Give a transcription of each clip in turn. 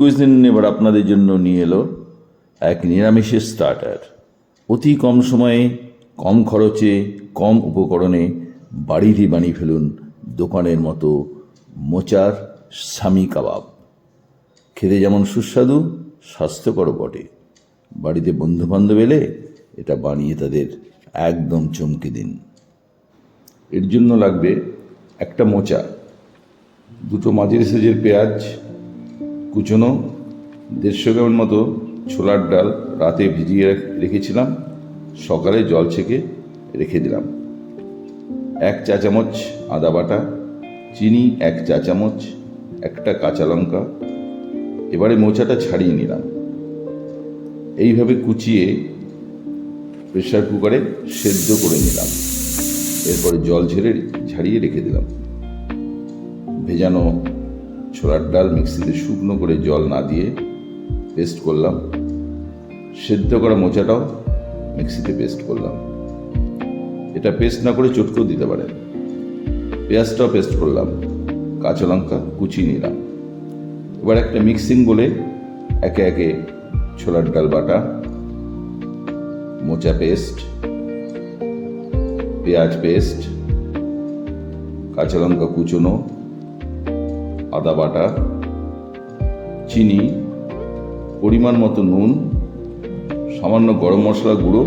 Cuisine এবার আপনাদের জন্য নিয়ে এলো এক নিরামিষের স্টার্টার অতি কম সময়ে, কম খরচে, কম উপকরণে বাড়িতে বানিয়ে ফেলুন দোকানের মতো মোচার স্বামী কাবাব। খেতে যেমন সুস্বাদু, স্বাস্থ্যকরও বটে। বাড়িতে বন্ধুবান্ধব এলে এটা বানিয়ে তাদের একদম চমকে দিন। এর জন্য লাগবে একটা মোচা, দুটো মাঝের সাইজের পেঁয়াজ কুচনো দেড়শো গ্রামের মতো ছোলার ডাল রাতে ভিজিয়ে রেখেছিলাম। সকালে জল ছেঁকে রেখে দিলাম। এক চা চামচ আদা বাটা, চিনি এক চা চামচ, একটা কাঁচা লঙ্কা। এবারে মোচাটা ছাড়িয়ে নিলাম। এইভাবে কুচিয়ে প্রেশার কুকারে সেদ্ধ করে নিলাম। এরপরে জল ঝেড়ে, ঝাড়িয়ে রেখে দিলাম। ভেজানো ছোলার ডাল মিক্সিতে শুকনো করে জল না দিয়ে পেস্ট করলাম। সেদ্ধ করা মোচাটাও মিক্সিতে পেস্ট করলাম। এটা পেস্ট না করে চটকেও দিতে পারেন পেঁয়াজটাও পেস্ট করলাম। কাঁচা লঙ্কা কুচিয়ে নিলাম। এবার একটা মিক্সিং বলে একে একে ছোলার ডাল বাটা, মোচা পেস্ট পেঁয়াজ পেস্ট কাঁচা লঙ্কা কুচোনো আদা বাটা, চিনি, পরিমাণ মতো নুন, সামান্য গরম মশলা গুঁড়ো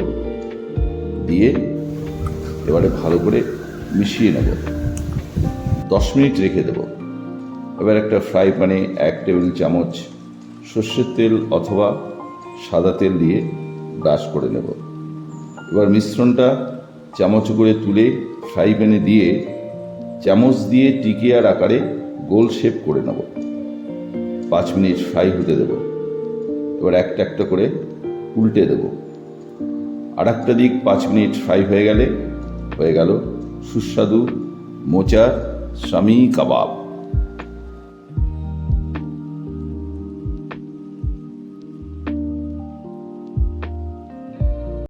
দিয়ে এবারে ভালো করে মিশিয়ে নেব। দশ মিনিট রেখে দেব। এবার একটা ফ্রাই প্যানে এক টেবিল চামচ সর্ষের তেল অথবা সাদা তেল দিয়ে ব্রাশ করে নেব। এবার মিশ্রণটা চামচ করে তুলে ফ্রাই প্যানে দিয়ে চামচ দিয়ে টিকিয়ার আকারে গোল শেপ করে নেব। পাঁচ মিনিট ফ্রাই হতে দেব। এবার একটা একটা করে উল্টে দেব। আর একটা দিক পাঁচ মিনিট ফ্রাই হয়ে গেলে, হয়ে গেল সুস্বাদু মোচার স্বামী কাবাব।